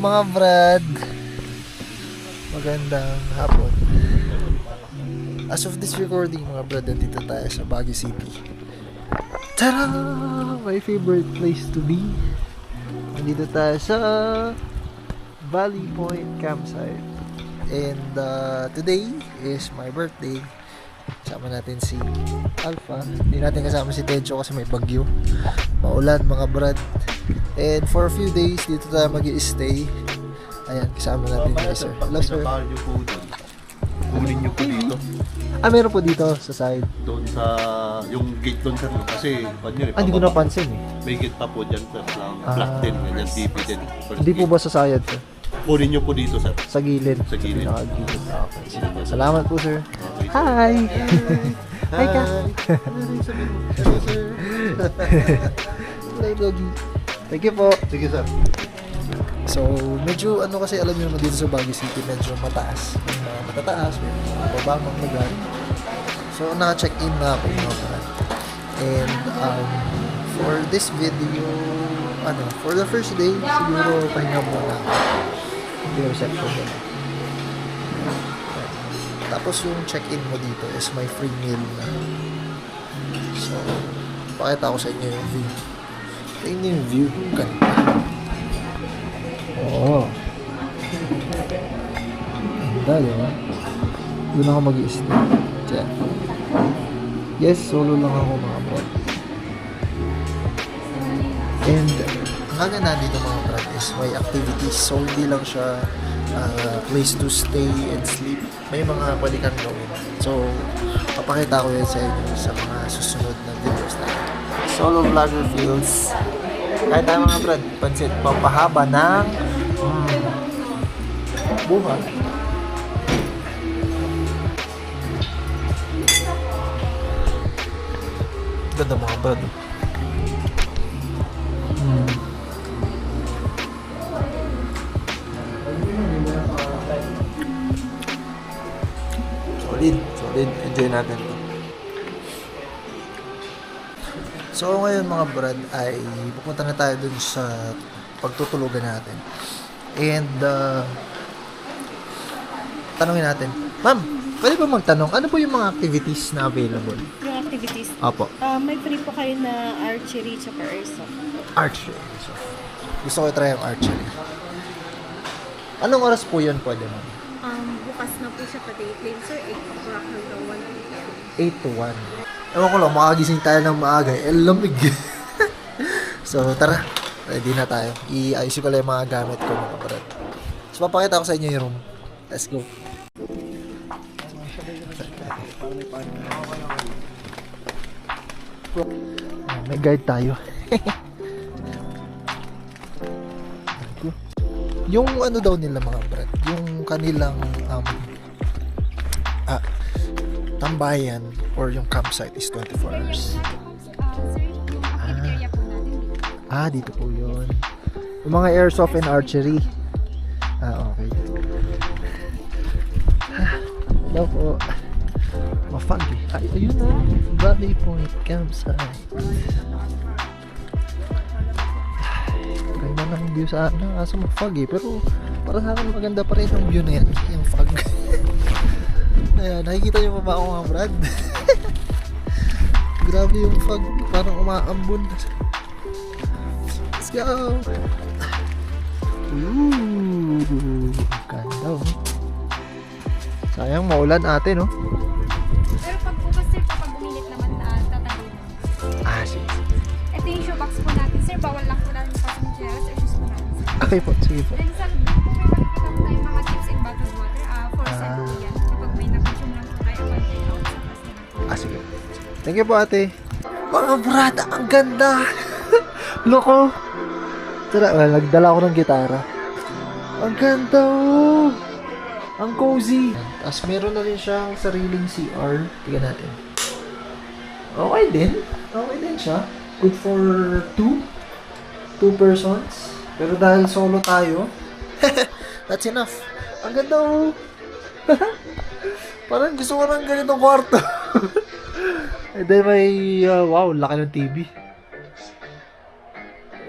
mga brad. Magandang hapon. As of this recording mga brad, nandito tayo sa Baguio City. Tara! My favorite place to be. Nandito tayo sa Valley Point Campsite. And uh, today is my birthday. Kasama natin si Alpha. Hindi natin kasama si Tejo kasi may bagyo. Maulan mga brad. And for a few days, dito tayo mag stay Ayan, kasama natin si sir. Hello sir. Niyo po dyan. Kunin niyo po dito. Ah, meron po dito sa side. Doon sa, yung gate doon sir. Kasi, pag nyo, Ah, hindi ko napansin eh. May gate pa po dyan sir. Lang, Ah. black din, ganyan, DP din. First Hindi po gate. ba sa side sir? Kunin niyo po dito sir. Sa gilid. Sa gilid. Pinakagilid. Ah, Okay. Sige. Salamat po sir. Okay. Hi! Hi ka! Yung? Hello sir. Hello, Doggy. Thank you po. Sige sir. So, medyo ano kasi alam niyo naman dito sa Baguio City, medyo mataas. May mga matataas, may mga bababang lugar. So, naka-check-in na ako mga brad. And um, for this video, ano, for the first day, siguro pahinga muna ako. Yung reception doon. Tapos yung check-in mo dito is may free meal na. So, pakita ko sa inyo yung view. Tingnan yung view. Ganda. Oo. Ganda, di ba? Doon ako mag-i-stay. Diyan. Yes, solo lang ako mga bro. And, ang ganda dito mga brad is may activities. So, hindi lang siya uh, place to stay and sleep. May mga kang gawin. So, papakita ko yan sa inyo sa mga susunod na videos natin. Solo vlogger feels kahit tayo mga brad, pansit, pampahaba ng mm, buhay. Ganda mga brad. Solid, solid. Enjoy natin to. So ngayon mga brad ay pupunta na tayo dun sa pagtutulugan natin. And uh, tanongin natin, Ma'am, pwede ba magtanong, ano po yung mga activities na available? Yung activities, Apo, ah, may free po kayo na archery tsaka airsoft. archery. So, gusto ko try yung archery. Anong oras po yun pwede ma'am? Um, bukas na po siya pa date lane, sir. 8 o'clock hanggang 1 p.m. 8 to 1. Ewan ko lang, makagising tayo ng maaga. Eh, lamig. so, tara. Ready na tayo. I-ayusin ko lang yung mga gamit ko mga brad. So, papakita ko sa inyo yung room. Let's go. May guide tayo. yung ano daw nila mga brad, yung kanilang um, ah, tambayan or yung campsite is 24 hours. Ah, dito po yun. Yung mga airsoft and archery. Ah, okay. Hello po. Mafag eh. Ay, ayun na. Valley Point Campsite. Ganda ng view sa ano. Kaso mafag eh. Pero para sa akin maganda pa rin ang view na yan. Yung fog. Ayan, nakikita niyo pa ba ako mga brad? Grabe yung fog. Parang umaambon. Let's go! Ooh, ganda oh. Sayang maulan ate no? Pero pag bukas sir, kapag uminit naman, uh, tatayin. Ah, sige. Ito yung shoebox po natin sir. Bawal lang po natin passengers or shoes po sige po. Then sa Thank you po ate. Mga brada, ang ganda! Loko! Tara, well, nagdala ako ng gitara. Ang ganda oh! Ang cozy! Tapos meron na rin siyang sariling CR. Tingnan natin. Okay din. Okay din siya. Good for two. Two persons. Pero dahil solo tayo, that's enough. Ang ganda oh! Parang gusto ko ng ganitong kwarto. And then may, uh, wow, laki ng TV.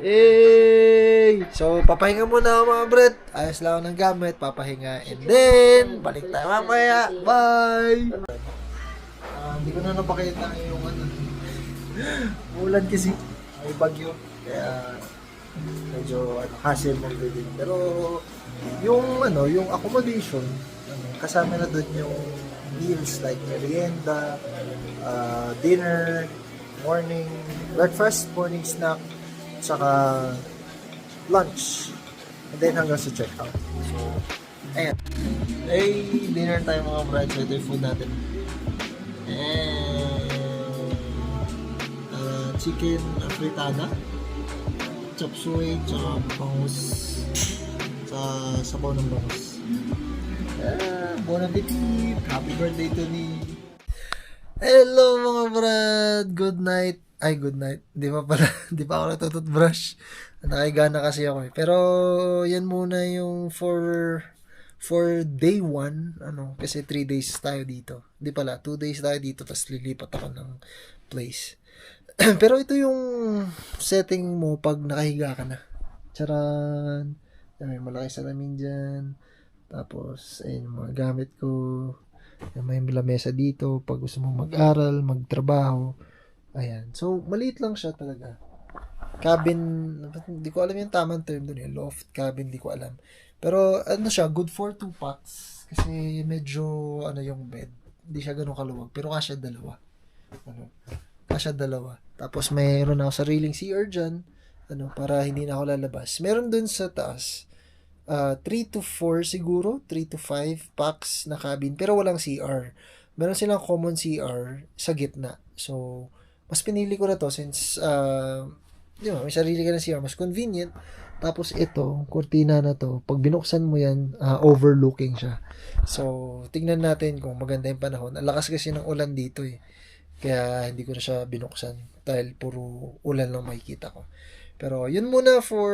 Hey! So, papahinga muna mga Brett. Ayos lang ng gamit. Papahinga. And then, balik tayo mamaya. Bye! Ah, Hindi ko na napakita yung ano. Ulan kasi. May bagyo. Kaya, medyo ano, hassle mo din. Pero, yung ano, yung accommodation, ano, kasama na doon yung meals like merienda, uh, dinner, morning breakfast, morning snack, saka lunch. And then hanggang sa checkout. So, ayan. Hey, dinner tayo mga brad. So, ito yung food natin. And, uh, chicken fritada, chop suey, tsaka bangus sa sabaw ng bangus. Ah, bon appetit! Happy birthday to me! Hello mga brad! Good night! Ay, good night. Di pa pala, di pa ako natututbrush. Nakigana kasi ako eh. Pero, yan muna yung for for day one, ano, kasi 3 days tayo dito. Di pala, 2 days tayo dito, tapos lilipat ako ng place. Pero ito yung setting mo pag nakahiga ka na. Charan! May malaki salamin dyan. Tapos, ayun yung mga gamit ko. Yan, May lamesa dito. Pag gusto mong mag-aral, magtrabaho. Ayan. So, maliit lang siya talaga. Cabin, hindi ko alam yung tamang term doon eh. Loft cabin, hindi ko alam. Pero, ano siya, good for two packs. Kasi medyo, ano yung bed. Hindi siya ganun kaluwag. Pero kasya dalawa. Ano? Kasya dalawa. Tapos, mayroon ako sariling CR dyan. Ano, para hindi na ako lalabas. Meron dun sa taas. Uh, 3 to 4 siguro. 3 to 5 packs na cabin. Pero walang CR. Meron silang common CR sa gitna. So, mas pinili ko na to since uh, di ba, may sarili ka na CR, mas convenient. Tapos ito, kurtina na to, pag binuksan mo yan, ah, overlooking siya. So, tingnan natin kung maganda yung panahon. Ang lakas kasi ng ulan dito eh. Kaya hindi ko na siya binuksan dahil puro ulan lang makikita ko. Pero yun muna for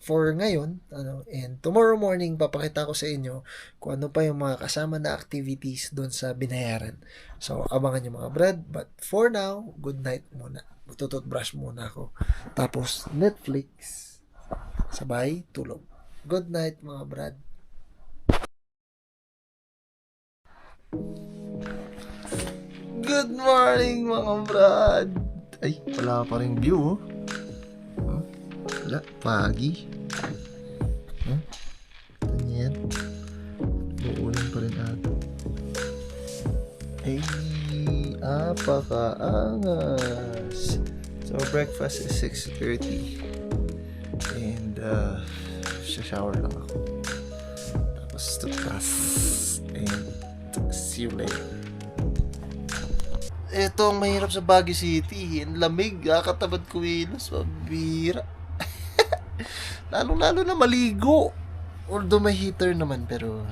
for ngayon, ano, and tomorrow morning papakita ko sa inyo kung ano pa yung mga kasama na activities doon sa binayaran. So, abangan nyo mga brad. But for now, good night muna. Magtututbrush muna ako. Tapos, Netflix. Sabay, tulog. Good night mga brad. Good morning mga brad. Ay, wala pa rin view. oh. Wala, pagi. Huh? Ano yan? Uulan pa rin ata. Ay, apakaangas. So, breakfast is 6.30. And, uh, shower lang ako. Tapos, tutas. And, see you later. Ito ang mahirap sa Baguio City. Ang lamig, kakatabad kumilos. Mabira. Lalo-lalo na maligo. Although may heater naman, pero...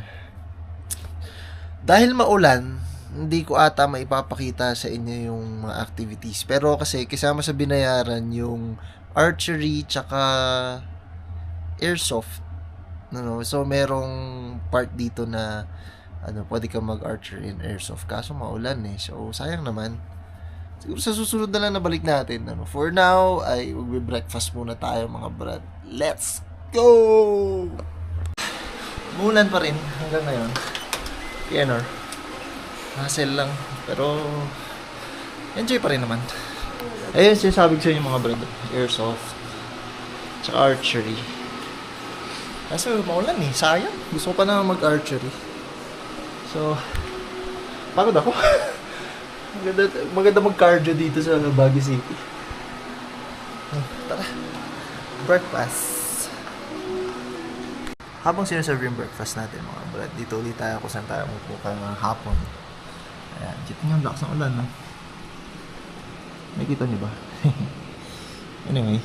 Dahil maulan, hindi ko ata maipapakita sa inyo yung mga activities. Pero kasi kasama sa binayaran yung archery tsaka airsoft. Ano, so merong part dito na ano, pwede ka mag-archery and airsoft. Kaso maulan eh. So, sayang naman. Siguro sa susunod na lang na balik natin. Ano. For now, ay magbe-breakfast muna tayo mga brad. Let's go! Mulan pa rin hanggang ngayon. Pianor. Hassle lang. Pero, enjoy pa rin naman. Ayun, sinasabi ko sa inyo mga brad. Airsoft. Tsaka archery. Kaso maulan eh. Sayang. Gusto ko pa na mag-archery. So, pagod ako. maganda, maganda mag-cardio dito sa Baguio City. Tara. Breakfast. Habang sinaserve yung breakfast natin mga brad, dito ulit tayo kung saan tayo magpupa ng hapon. Ayan, kita nyo ang lakas ng ulan, no? May kita nyo ba? anyway,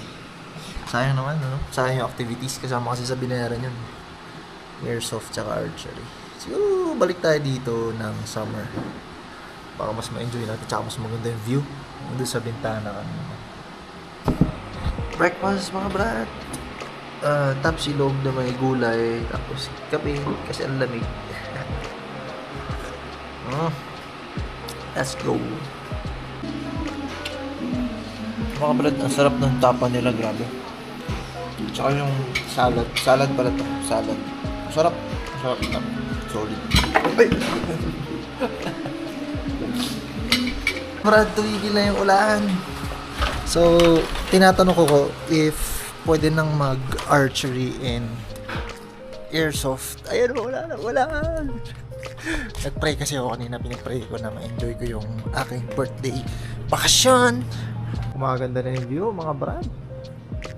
sayang naman, no? Sayang yung activities kasama kasi sa binayaran yun. Airsoft tsaka archery. Siguro balik tayo dito ng summer. Para mas ma-enjoy natin tsaka mas maganda yung view. Doon sa bintana kami. Breakfast mga brad. Uh, tapsilog na may gulay. Tapos kape kasi ang lamig. oh. Let's go. Mga brad, ang sarap ng tapa nila, grabe. Tsaka yung salad. Salad pala to. Salad. Sarap. Sarap. Solid. Ay! Brad, tumigil na yung ulan. So, tinatanong ko ko if pwede nang mag-archery and airsoft. Ayun, wala na, wala. Nag-pray kasi ako kanina, pinag-pray ko na ma-enjoy ko yung aking birthday bakasyon. Kumaganda na yung view, mga brad.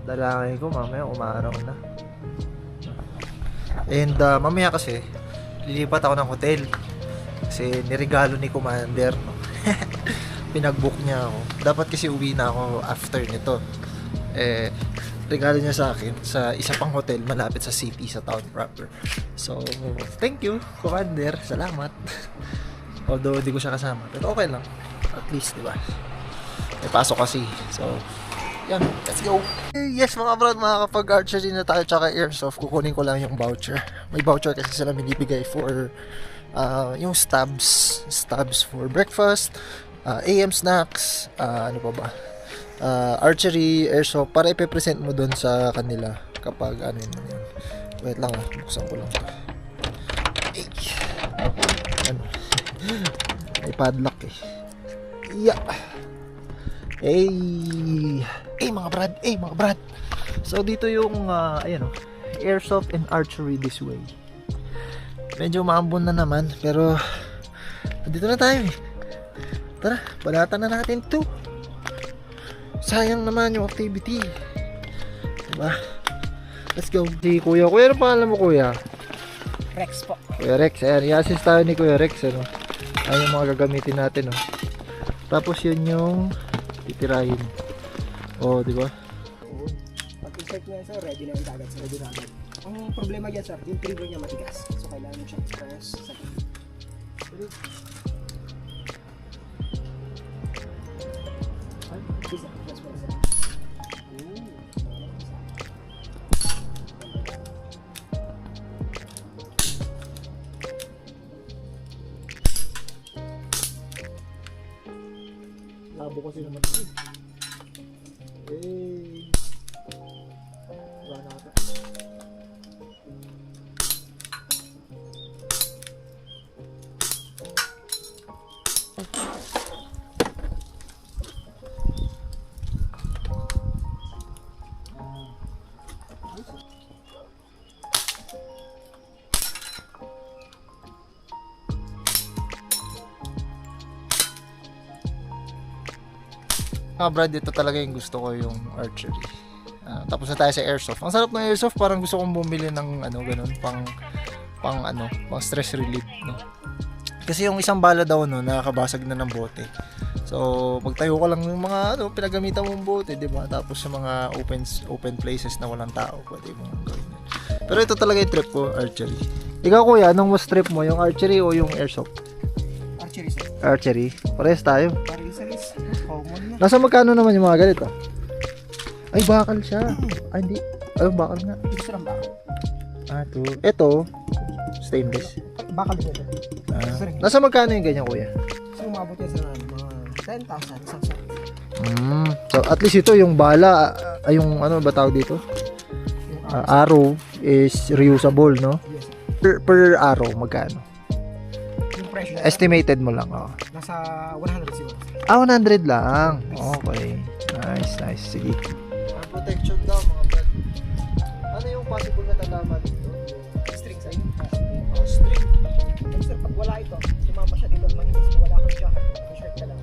Dalangin ko, mamaya umaraw na. And uh, mamaya kasi, lilipat ako ng hotel. Kasi niregalo ni Commander? Pinag-book niya ako. Dapat kasi uwi na ako after nito. Eh, regalo niya sa akin sa isa pang hotel malapit sa city, sa town proper. So, thank you, Commander. Salamat. Although, di ko siya kasama. Pero okay lang. At least, di ba? May pasok kasi. So, yan. Let's go. Yes, mga brad, makakapag-archery na tayo tsaka airsoft. Kukunin ko lang yung voucher. May voucher kasi sila binibigay for uh, yung stabs. Stabs for breakfast, uh, AM snacks, uh, ano pa ba? Uh, archery, airsoft, para ipe-present mo doon sa kanila kapag ano yun yun. Wait lang ah, buksan ko lang to. Ay. Ano? May padlock eh. Yeah. Hey! Hey mga brad! Hey mga brad! So dito yung, uh, ayan o, airsoft and archery this way. Medyo maambon na naman, pero dito na tayo eh. Tara, balatan na natin to. Sayang naman yung activity. Diba? Let's go. Si Kuya. Kuya, ano pangalan mo Kuya? Rex po. Kuya Rex. Ayan, i-assist tayo ni Kuya Rex. Ano? Ayan yung mga gagamitin natin. Oh. Tapos yun yung titirahin. Oh, di ba? Pag insert mo yan sir, ready na yung dagat. So, ready na agad. Ang problema yan sir, yung trigger niya matigas. So kailangan mo siyang press sa Ay, Mga brad, ito talaga yung gusto ko yung archery. Ah, tapos na tayo sa airsoft. Ang sarap ng airsoft, parang gusto kong bumili ng ano ganun, pang pang ano, pang stress relief, no. Kasi yung isang bala daw no, nakakabasag na ng bote. So, magtayo ka lang ng mga ano, pinagamitan mong bote, 'di ba? Tapos sa mga open open places na walang tao, pwede mong gawin yun. Pero ito talaga yung trip ko, archery. Ikaw kuya, anong mas trip mo, yung archery o yung airsoft? Archery sir. Archery. Parehas tayo. Nasa magkano naman yung mga ganito? Ay, bakal siya. Ay, hindi. Ay, bakal nga. Ito sir ang bakal. Ah, to. Ito, stainless. Bakal ito. Ah. Nasa magkano yung ganyan, kuya? so umabot yan sa mga 10,000 isang sir. Mm. So, at least ito, yung bala, ay yung ano ba tawag dito? Ah, arrow is reusable, no? yes. Per, per arrow, magkano? Presyo Estimated mo lang, oh. nasa 100 siguro. Ah, 100 lang. Okay. Nice, nice. Sige. Protection daw, mga brad. Ano yung possible na tama dito? String sir. Oh, string. Pero sir, pag wala ito, sumama siya dito, manipis mo, wala kang jacket, shirt ka lang.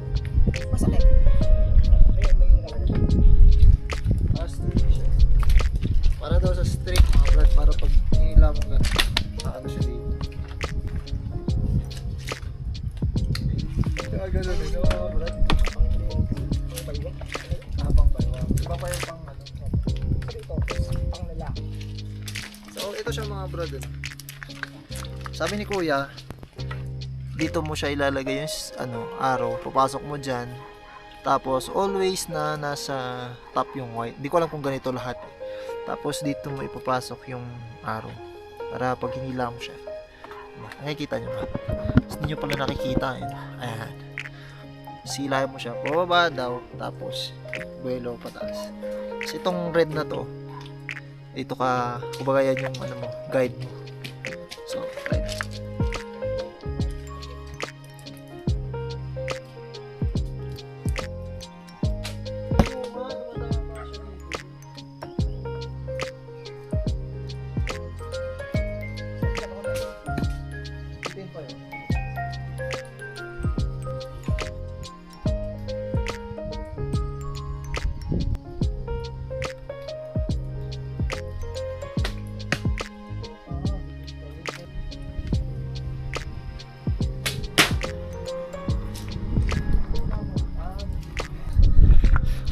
Masakit. Kaya may nakalagay. Ah, string siya. Para daw sa string, mga brad. Para pag hinila mo gano'n. Ano siya dito. Eh, mga brad. Baliwag. Habang baywang. Iba pa yung pang ano. Ito, pang lalaki. So, ito siya mga brother. Sabi ni kuya, dito mo siya ilalagay yung ano, arrow. Papasok mo dyan. Tapos, always na nasa top yung white. Di ko alam kung ganito lahat. eh. Tapos, dito mo ipapasok yung arrow. Para pag hinila mo siya. Nakikita nyo ba? Hindi nyo pala nakikita. Yun. Ayan. Silayan mo siya. Bababa daw. Tapos, buwelo pataas. Kasi itong red na to, Dito ka, kumbaga yan yung ano mo, guide mo.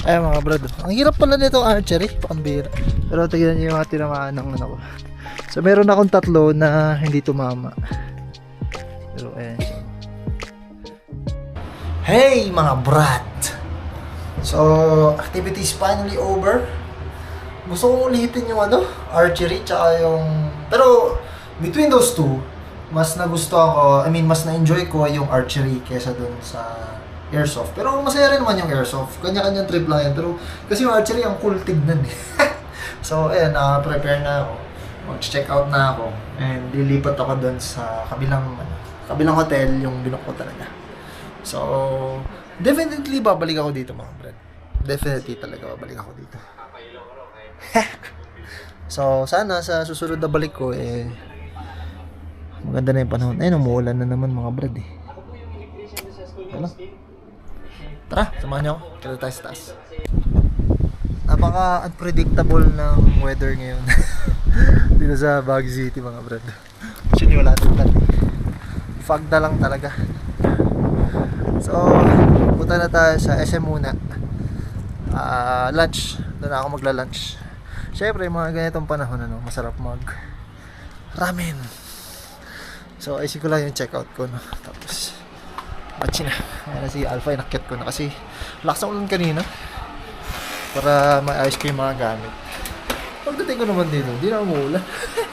Ay mga brad, ang hirap pala nito archery, pambira. Pero tignan niyo yung mga tinamaan ng ano ko. So meron akong tatlo na hindi tumama. Pero ayan siya. Hey mga brad! So, activities finally over. Gusto kong ulitin yung ano, archery, tsaka yung... Pero, between those two, mas nagustuhan ko, I mean, mas na-enjoy ko yung archery kesa dun sa airsoft. Pero masaya rin naman yung airsoft. Kanya-kanyang trip lang yan. Pero, kasi yung archery, ang cool tignan eh. so, ayan, naka-prepare na ako. Mag-check out na ako. And lilipat ako dun sa kabilang, ano, kabilang hotel, yung binook ko talaga. So, definitely babalik ako dito mga brad. Definitely talaga babalik ako dito. so, sana sa susunod na balik ko, eh, maganda na yung panahon. Ayun, umuulan na naman mga brad eh. Wala. Tara, samahan niyo ako. Kita tayo sa taas. Napaka-unpredictable ng weather ngayon. Dito sa Baguio City mga brad. Actually, wala din plan. Fog na lang talaga. So, punta na tayo sa SM muna. Ah, lunch. Doon ako magla-lunch. Siyempre, mga ganitong panahon, ano, masarap mag ramen. So, ayusin ko lang yung checkout ko, no. Tapos, Bachi na. Ayan na si Alpha, inakyat ko na kasi lakas ang ulan kanina. Para maayos ko yung mga gamit. Pagdating ko naman dito, hindi na umuulan.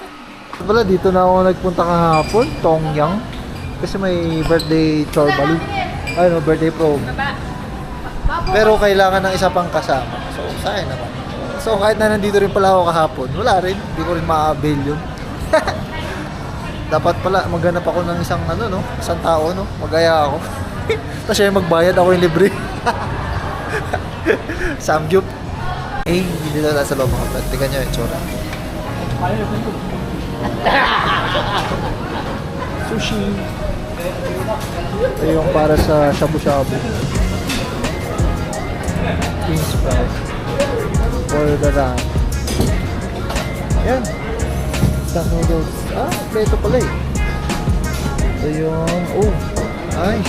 Pala, dito na ako nagpunta kahapon, Tongyang. Kasi may birthday chorbali. Ano, birthday prom. Pero kailangan ng isa pang kasama. So, sayang naman. So, kahit na nandito rin pala ako kahapon, wala rin. Hindi ko rin ma-avail yun. Dapat pala, maghanap ako ng isang ano, no? Isang tao, no? Magaya ako. Tapos siya yung magbayad, ako yung libre. Samgyup. Eh, hindi na nasa loob mga brad. Tingnan nyo yung tsura. Sushi. Ito yung para sa shabu-shabu. King sprout. For the ram. Yan. Instant noodles. Ah, pleto pala eh. Ito yung... Oh, nice.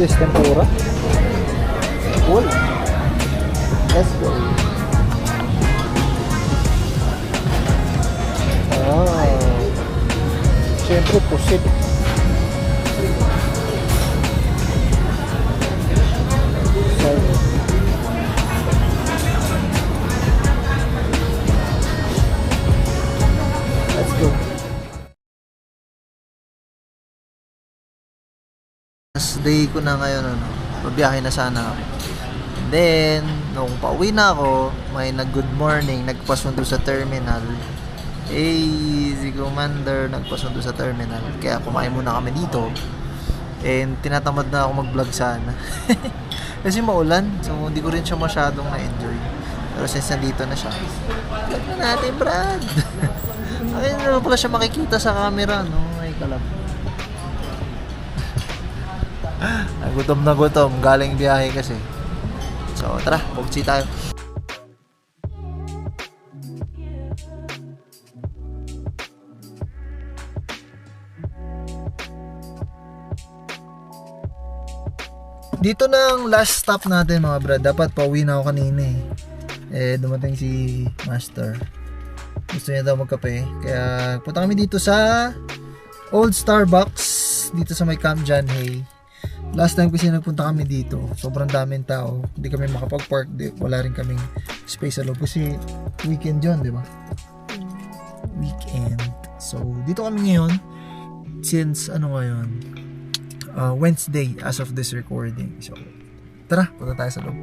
This tempura. Cool. Let's go. Wow. Siyempre, pusit. So, day ko na ngayon, ano, pabiyahe na sana ako. Then, nung pauwi na ako, may nag-good morning, nagpasundo sa terminal. Eh, si Commander nagpasundo sa terminal. Kaya kumain muna kami dito. And tinatamad na ako mag-vlog sana. Kasi maulan, so hindi ko rin siya masyadong na-enjoy. Pero since nandito na siya, vlog na natin, Brad. Ayun na pala siya makikita sa camera, no? Ay, kalap. Nagutom na gutom, galing biyahe kasi. So, tara, bugsi tayo. Dito na ang last stop natin mga brad. Dapat pauwi na ako kanina eh. Eh, dumating si Master. Gusto niya daw magkape. Kaya punta kami dito sa Old Starbucks. Dito sa may Camp John Hay. Last time kasi nagpunta kami dito, sobrang daming tao. Hindi kami makapag-park. Di, wala rin kaming space sa loob. Kasi weekend yun, di ba? Weekend. So, dito kami ngayon. Since, ano ngayon? uh, Wednesday as of this recording. So, tara, punta tayo sa loob.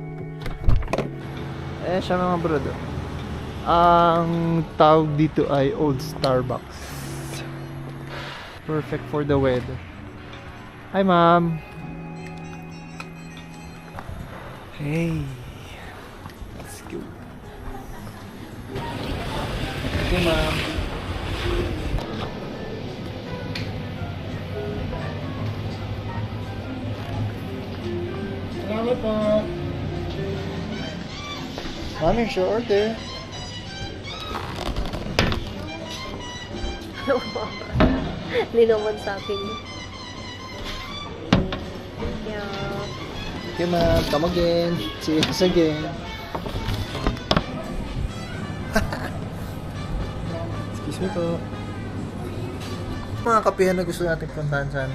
Eh, siya mga bro. oh. Ang tawag dito ay Old Starbucks. Perfect for the weather. Hi, ma'am. Hey. Let's go. Okay, ma'am. Salamat po. Ma'am, here's your order. Hindi naman sa akin. Yeah. Okay, ma'am. Come again. See us again. Excuse me po. Mga kapihan na gusto natin puntahan sana.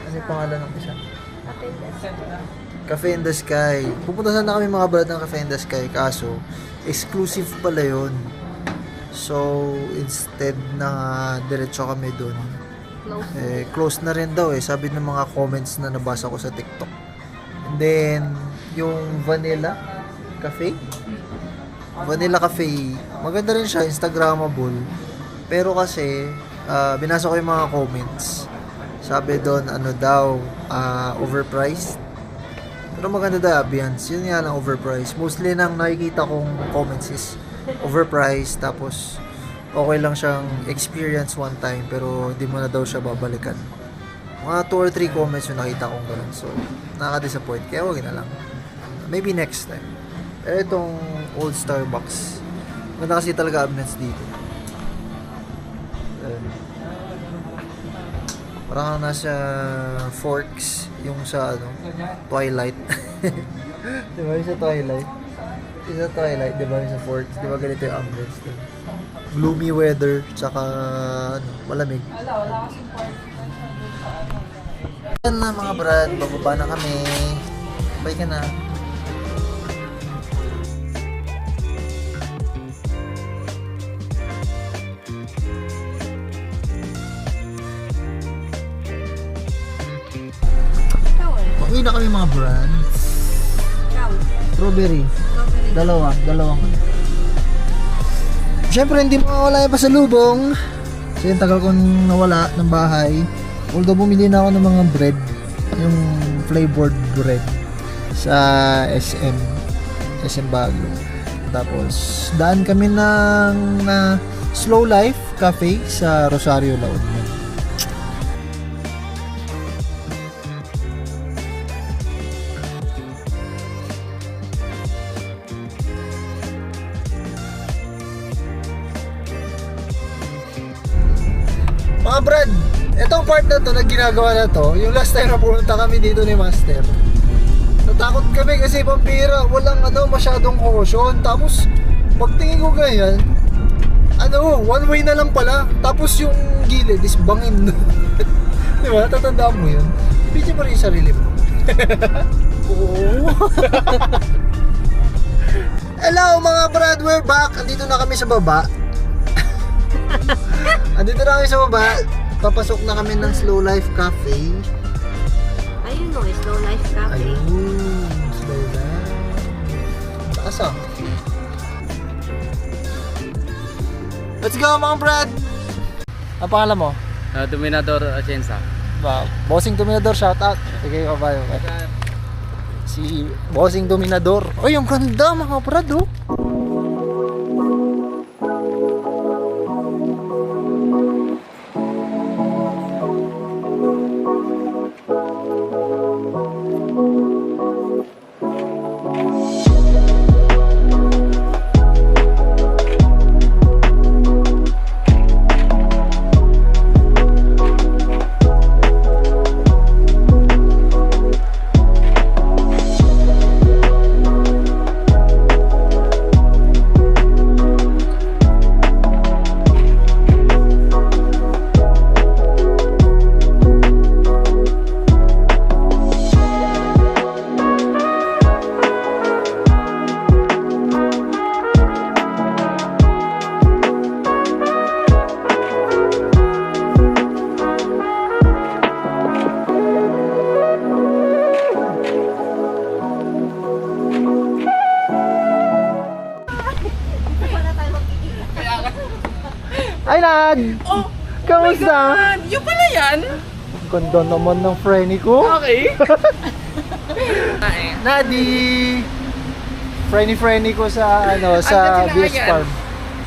Ano yung pangalan ng isa? Cafe in the Sky. Pupunta sana kami mga brad ng Cafe in the Sky. Kaso, exclusive pala yun. So, instead na diretso kami dun, Close. eh, close na rin daw eh. Sabi ng mga comments na nabasa ko sa TikTok. And then, yung Vanilla Cafe. Vanilla Cafe, maganda rin siya, Instagrammable. Pero kasi, ah, binasa ko yung mga comments. Sabi doon, ano daw, ah, overpriced. Pero maganda daw ambience. Yun nga lang overpriced. Mostly nang nakikita kong comments is overpriced. Tapos, okay lang siyang experience one time. Pero di mo na daw siya babalikan. Mga 2 or 3 comments yung nakita kong ganun. So, nakaka-disappoint. Kaya wag na lang. Maybe next time. Pero itong old Starbucks. Maganda kasi talaga ambience dito. Ayan. Parang nasa Forks, yung sa ano, Twilight. di ba yung sa Twilight? Yung sa Twilight, di ba yung sa Forks? Di ba ganito yung ambience dun? Gloomy weather, tsaka ano, malamig. Yan na mga brad, bababa na kami. Bye ka na. Pauwi na kami mga brad. Strawberry. Dalawa, dalawang. Siyempre, hindi mawawala yung pasalubong. Kasi yung tagal kong nawala ng bahay. Although bumili na ako ng mga bread, yung flavored bread sa SM, SM Baguio. Tapos, daan kami ng ah, Slow Life Cafe sa Rosario, La ginagawa na to, yung last time na pumunta kami dito ni Master. Natakot kami kasi pampira, walang ano, masyadong caution. Tapos, pagtingin ko ganyan, ano, one way na lang pala. Tapos yung gilid is bangin. Di ba? Tatandaan mo yun. Video mo rin yung sarili mo. Oo. Hello mga Brad, we're back. Andito na kami sa baba. Andito na kami sa baba. Papasok na kami ng Slow Life Cafe. Ayun no, slow life cafe. Ayun, slow life. Taas ah. Let's go mga Brad! Ang pangalan mo? Uh, Dominador Atienza. Ba, Bossing Dominador, shout out. Sige, bye bye. Si Bossing Dominador. Ay, ang ganda mga Brad oh. Nad! Oh! Kamusta? Yung pala yan? Ganda naman ng frenny ko. Okay. Nadi! Frenny frenny ko sa ano sa again. Farm.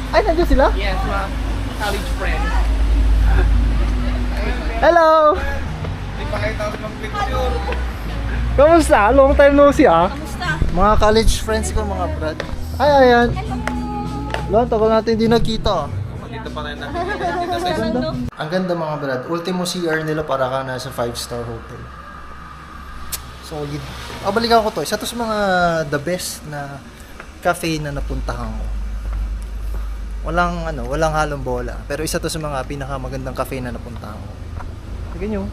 Ay, nandiyan sila? yes, mga college friend. Hello! Kamusta? Long time no see ah. Kamusta? Mga college friends ko, mga brad. Ay, ayan. Hello, tagal natin hindi nagkita. Ang ganda. Ang ganda mga brad. Ultimo CR nila para ka nasa 5-star hotel. Solid. Oh, balikan ko to. Isa to sa mga the best na cafe na napuntahan ko. Walang ano, walang halong bola. Pero isa to sa mga pinakamagandang cafe na napuntahan ko. Tignan nyo.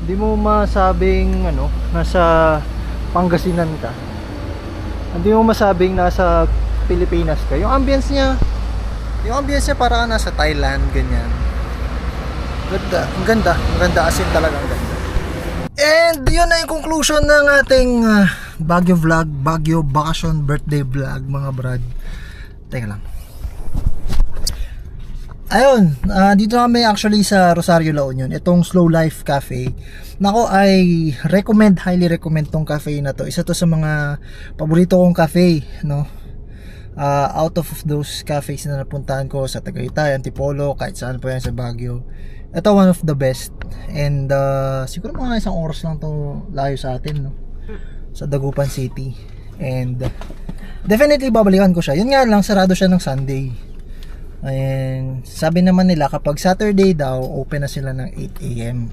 Hindi mo masabing ano, nasa Pangasinan ka. Hindi mo masabing nasa Pilipinas ka. Yung ambience niya, yung ambience niya para ka nasa Thailand, ganyan. Ganda, ang ganda, ang ganda as in talaga ang ganda. And yun na yung conclusion ng ating ah, Baguio vlog, Baguio Vacation Birthday vlog mga brad. Teka lang. Ayun, ah, dito kami actually sa Rosario La Union. Itong Slow Life Cafe. Nako ay recommend, highly recommend tong cafe na to. Isa to sa mga paborito kong cafe, no? Ah, out of those cafes na napuntahan ko sa Tagaytay, Antipolo, kahit saan pa yan sa Baguio. Ito one of the best. And ah, siguro mga isang oras lang to layo sa atin, no? Sa Dagupan City. And definitely babalikan ko siya. Yun nga lang, sarado siya ng Sunday. And sabi naman nila kapag Saturday daw, open na sila ng 8 a.m.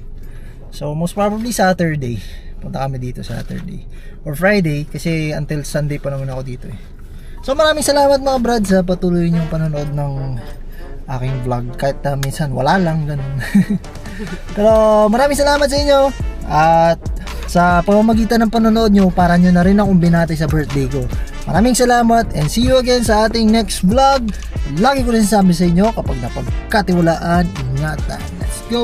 So most probably Saturday. Punta kami dito Saturday. Or Friday kasi until Sunday pa naman ako dito eh. So maraming salamat mga brad sa patuloy niyong panonood ng aking vlog. Kahit na minsan wala lang ganun. Pero maraming salamat sa inyo. At sa pamamagitan ng panonood nyo, para nyo na rin akong binati sa birthday ko. Maraming salamat and see you again sa ating next vlog. Lagi ko rin sabi sa inyo kapag napagkatiwalaan, ingatan. Let's go!